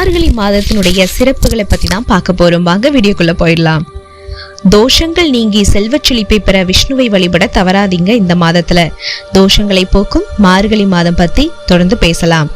மார்கழி மாதத்தினுடைய சிறப்புகளை பத்தி தான் பார்க்க போறோம். வாங்க வீடியோக்குள்ள போயிடலாம். தோஷங்கள் நீங்கி செல்வச் செழிப்பை பெற விஷ்ணுவை வழிபட தவறாதீங்க இந்த மாதத்துல. தோஷங்களை போக்கும் மார்கழி மாதம் பத்தி தொடர்ந்து பேசலாம்.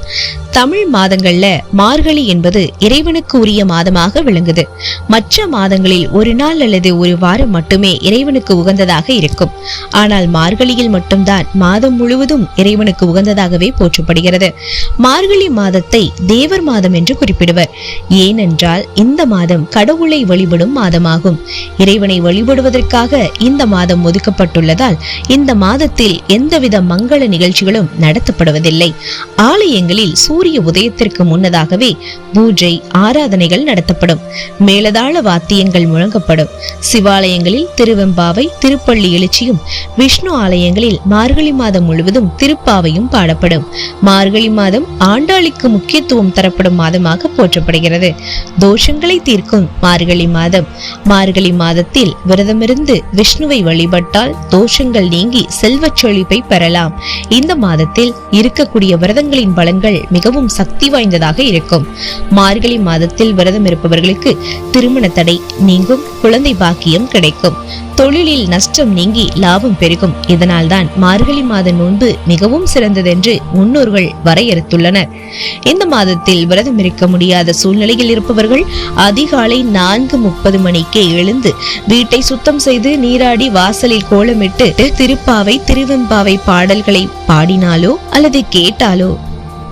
தமிழ் மாதங்கள்ல மார்கழி என்பது இறைவனுக்கு உரிய மாதமாக விளங்குது. மற்ற மாதங்களில் ஒரு நாள் அல்லது ஒரு வாரம் மட்டுமே இறைவனுக்கு உகந்ததாக இருக்கும். ஆனால் மார்கழியில் மட்டும்தான் மாதம் முழுவதும் இறைவனுக்கு உகந்ததாகவே போற்றப்படுகிறது. மார்கழி மாதத்தை தேவர் மாதம் என்று குறிப்பிடுவர். ஏனென்றால் இந்த மாதம் கடவுளை வழிபடும் மாதமாகும். இறை இறைவனை வழிபடுவதற்காக இந்த மாதம் ஒதுக்கப்பட்டுள்ளதால் இந்த மாதத்தில் எந்தவித மங்கள நிகழ்ச்சிகளும் நடத்தப்படுவதில்லை. ஆலயங்களில் சூரிய உதயத்திற்கு முன்னதாகவே பூஜை ஆராதனைகள் நடத்தப்படும். மேலதாள வாத்தியங்கள் முழங்கப்படும். சிவாலயங்களில் திருவெம்பாவை திருப்பள்ளி எழுச்சியும் விஷ்ணு ஆலயங்களில் மார்கழி மாதம் முழுவதும் திருப்பாவையும் பாடப்படும். மார்கழி மாதம் ஆண்டாளிக்கு முக்கியத்துவம் தரப்படும் மாதமாக போற்றப்படுகிறது. தோஷங்களை தீர்க்கும் மார்கழி மாதம். மார்கழி மாதம் மாதத்தில் விரதமிருந்து விஷ்ணுவை வழிபட்டால் தோஷங்கள் நீங்கி செல்வச் செழிப்பை பெறலாம். இந்த மாதத்தில் இருக்கக்கூடிய விரதங்களின் பலன்கள் மிகவும் சக்தி வாய்ந்ததாக இருக்கும். மார்கழி மாதத்தில் விரதம் இருப்பவர்களுக்கு திருமண தடை நீங்கும் குழந்தை பாக்கியம் கிடைக்கும். தொழிலில் நஷ்டம் நீங்கி லாபம் பெருகும். இதனால்தான் மார்கழி மாத நோன்பு மிகவும் சிறந்ததென்று முன்னோர்கள் வரையறுத்துள்ளனர். இந்த மாதத்தில் விரதம் இருக்க முடியாத சூழ்நிலையில் இருப்பவர்கள் அதிகாலை நான்கு முப்பது மணிக்கே எழுந்து வீட்டை சுத்தம் செய்து நீராடி வாசலில் கோலமிட்டு திருப்பாவை திருவெம்பாவை பாடல்களை பாடினாலோ அல்லது கேட்டாலோ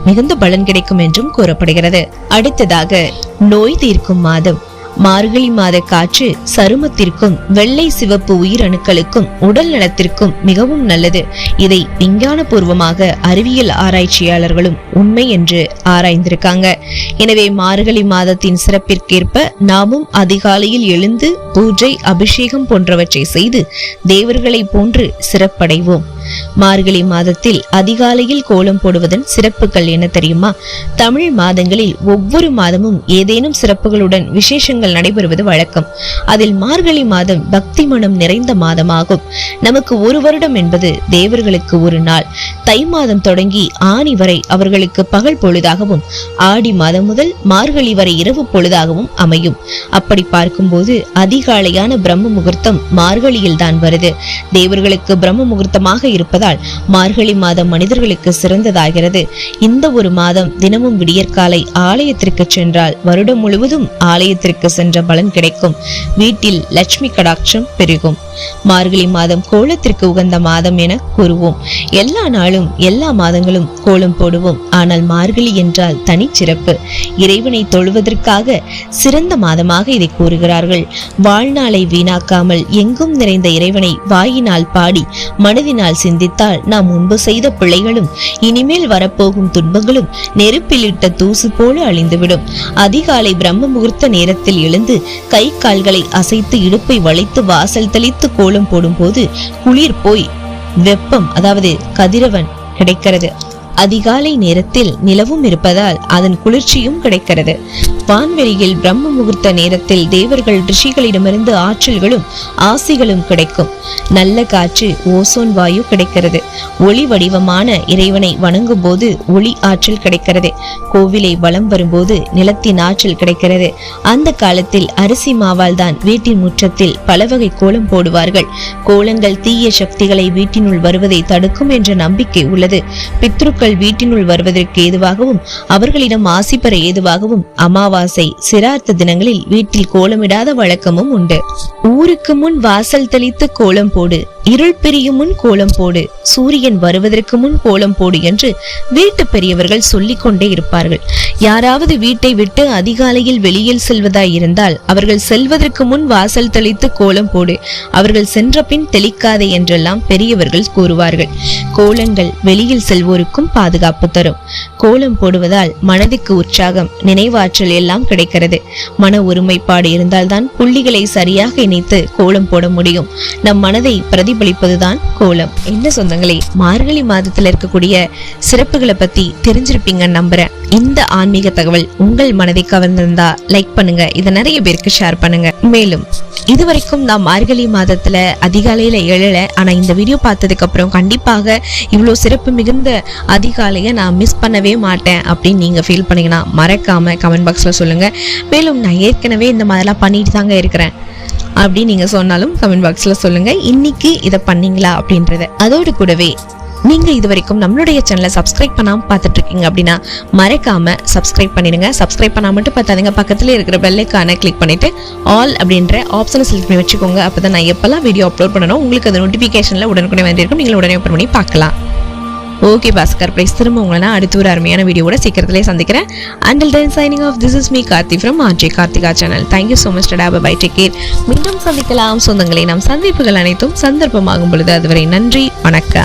மிகுந்த பலன் கிடைக்கும் என்றும் கூறப்படுகிறது. அடுத்ததாக நோய் தீர்க்கும் மாதம். மார்கழி மாத காற்று சருமத்திற்கும் வெள்ளை சிவப்பு உயிரணுக்களுக்கும் உடல் நலத்திற்கும் மிகவும் நல்லது. இதை விஞ்ஞானபூர்வமாக அறிவியல் ஆராய்ச்சியாளர்களும் உண்மை என்று ஆராய்ந்திருக்காங்க. எனவே மார்கழி மாதத்தின் சிறப்பிற்கேற்ப நாமும் அதிகாலையில் எழுந்து பூஜை அபிஷேகம் போன்றவற்றை செய்து தேவர்களை போன்று சிறப்படைவோம். மார்கழி மாதத்தில் அதிகாலையில் கோலம் போடுவதன் சிறப்புகள் என்ன தெரியுமா? தமிழ் மாதங்களில் ஒவ்வொரு மாதமும் ஏதேனும் சிறப்புகளுடன் விசேஷங்கள் நடைபெறுவது வழக்கம். அதில் மார்கழி மாதம் பக்தி மனம் நிறைந்த மாதமாகும். நமக்கு ஒரு வருடம் என்பது தேவர்களுக்கு ஒரு நாள். தை மாதம் தொடங்கி ஆணி வரை அவர்களுக்கு பகல் பொழுதாகவும் ஆடி மாதம் முதல் மார்கழி வரை இரவு பொழுதாகவும் அமையும். அப்படி பார்க்கும்போது அதிகாலையான பிரம்ம முகூர்த்தம் மார்கழியில் தான் வருது. தேவர்களுக்கு பிரம்ம முகூர்த்தமாக இருப்பதால் மார்கழி மாதம் மனிதர்களுக்கு சிறந்ததாகிறது. இந்த ஒரு மாதம் தினமும் விடியற்காலை ஆலயத்திற்கு சென்றால் வருடம் முழுவதும் ஆலயத்திற்கு சென்ற பலன் கிடைக்கும். வீட்டில் லட்சுமி கடாட்சம் பெருகும். மார்கழி மாதம் கோலத்திற்கு உகந்த மாதம் என கூறுவோம். எல்லா நாளும் எல்லா மாதங்களும் கோலம் போடுவோம். ஆனால் மார்கழி என்றால் தனிச்சிறப்பு. இறைவனை தொழுவதற்காக சிறந்த மாதமாக இதை கூறுகிறார்கள். வாழ்நாளை வீணாக்காமல் எங்கும் நிறைந்த இறைவனை வாயினால் பாடி மனதினால் சிந்தித்தால் நாம் முன்பு செய்த பிழைகளும் இனிமேல் வரப்போகும் துன்பங்களும் நெருப்பிலிட்ட தூசு போல அழிந்துவிடும். அதிகாலை பிரம்ம முகூர்த்த நேரத்தில் எழுந்து கை கால்களை அசைத்து இடுப்பை வளைத்து வாசல் தெளித்து கோலம் போடும்போது குளிர் போய் வெப்பம் அதாவது கதிரவன் கிடைக்கிறது. அதிகாலை நேரத்தில் நிலவும் இருப்பதால் அதன் குளிர்ச்சியும் கிடைக்கிறது. வான்வெளியில் பிரம்ம முகூர்த்த நேரத்தில் தேவர்கள் ரிஷிகளிடமிருந்து ஆற்றல்களும் ஆசைகளும் கிடைக்கும். நல்ல காற்று ஓசோன் வாயு கிடைக்கிறது. ஒளி வடிவமான இறைவனை வணங்கும் போது ஒளி ஆற்றல் கிடைக்கிறது. கோவிலை வலம் வரும்போது நிலத்தின் ஆற்றல் கிடைக்கிறது. அந்த காலத்தில் அரிசி மாவால் தான் வீட்டின் முற்றத்தில் பல வகை கோலம் போடுவார்கள். கோலங்கள் தீய சக்திகளை வீட்டினுள் வருவதை தடுக்கும் என்ற நம்பிக்கை உள்ளது. பித்ருக்கள் வீட்டினுள் வருவதற்கு ஏதுவாகவும் அவர்களிடம் ஆசி பெற ஏதுவாகவும் அமாவாசை சிரார்த்த தினங்களில் வீட்டில் கோலமிடாத வழக்கமும் உண்டு. ஊருக்கு முன் வாசல் தெளித்து கோலம் போடு. இருள் பிரியும் முன் கோலம் போடு சூரியன் வருவதற்கு முன் கோலம் போடு என்று வீட்டு பெரியவர்கள் சொல்லிக் கொண்டே இருப்பார்கள். யாராவது வீட்டை விட்டு அதிகாலையில் வெளியில் செல்வதாய் இருந்தால் அவர்கள் செல்வதற்கு முன் வாசல் தெளித்து கோலம் போடு அவர்கள் சென்ற பின் தெளிக்காதே என்றெல்லாம் பெரியவர்கள் கூறுவார்கள். கோலங்கள் வெளியில் செல்வோருக்கும் பாதுகாப்பு தரும். கோலம் போடுவதால் மனதுக்கு உற்சாகம் நினைவாற்றல் எல்லாம் கிடைக்கிறது. மன ஒருமைப்பாடு இருந்தால்தான் புள்ளிகளை சரியாக இணைத்து கோலம் போட முடியும். நம் மனதை பிரதி பிரதிபலிப்பதுதான் கோலம். என்ன சொந்தங்களே மார்கழி மாதத்துல இருக்கக்கூடிய சிறப்புகளை பத்தி தெரிஞ்சிருப்பீங்கன்னு நம்புறேன். இந்த ஆன்மீக தகவல் உங்கள் மனதை கவர்ந்திருந்தா லைக் பண்ணுங்க. இதை நிறைய பேருக்கு ஷேர் பண்ணுங்க. மேலும் இதுவரைக்கும் நான் மார்கழி மாதத்துல அதிகாலையில எழல ஆனா இந்த வீடியோ பார்த்ததுக்கு அப்புறம் கண்டிப்பாக இவ்வளோ சிறப்பு மிகுந்த அதிகாலையை நான் மிஸ் பண்ணவே மாட்டேன் அப்படின்னு நீங்க ஃபீல் பண்ணீங்கன்னா மறக்காம கமெண்ட் பாக்ஸ்ல சொல்லுங்க. மேலும் நான் ஏற்கனவே இந்த மாதிரிலாம் பண்ணிட்டு தாங்க இருக்கிறேன். அப்படி நீங்க சொன்னாலும் கமெண்ட் பாக்ஸ்ல சொல்லுங்க. இன்னைக்கு இதை பண்ணீங்களா அப்படின்றத. அதோடு கூடவே நீங்க இது வரைக்கும் நம்மளுடைய சேனலை சப்ஸ்கிரைப் பண்ணாமல் பார்த்துட்டு இருக்கீங்க அப்படின்னா மறக்காம சப்ஸ்கிரைப் பண்ணிடுங்க. சப்ஸ்கிரைப் பண்ணாம மட்டும் பார்த்தாதுங்க. பக்கத்தில் இருக்கிற பெல்லைக்கான கிளிக் பண்ணிட்டு ஆல் அப்படின்ற ஆப்ஷனை செலக்ட் பண்ணி வச்சுக்கோங்க. அப்பதான் நான் எப்போல்லாம் வீடியோ அப்லோட் பண்ணணும் உங்களுக்கு அது நோட்டிஃபிகேஷனில் உடனுக்குடனே வந்திருக்கும். நீங்கள் உடனே ஓப்பன் பண்ணி பார்க்கலாம். ஓகே பாஸ்கர் பிரைஸ் திரும்ப உங்களை நான் அடுத்த ஒரு அருமையான வீடியோட சீக்கிரத்திலே சந்திக்கிறேன். Until then signing off this is me Karthi from RJ Karthika channel thank you so much tata bye take care மீண்டும் சந்திக்கலாம். சொந்தங்களை நம் சந்திப்புகள் அனைத்தும் சந்தர்ப்பமாகும் பொழுது. அதுவரை நன்றி வணக்கம்.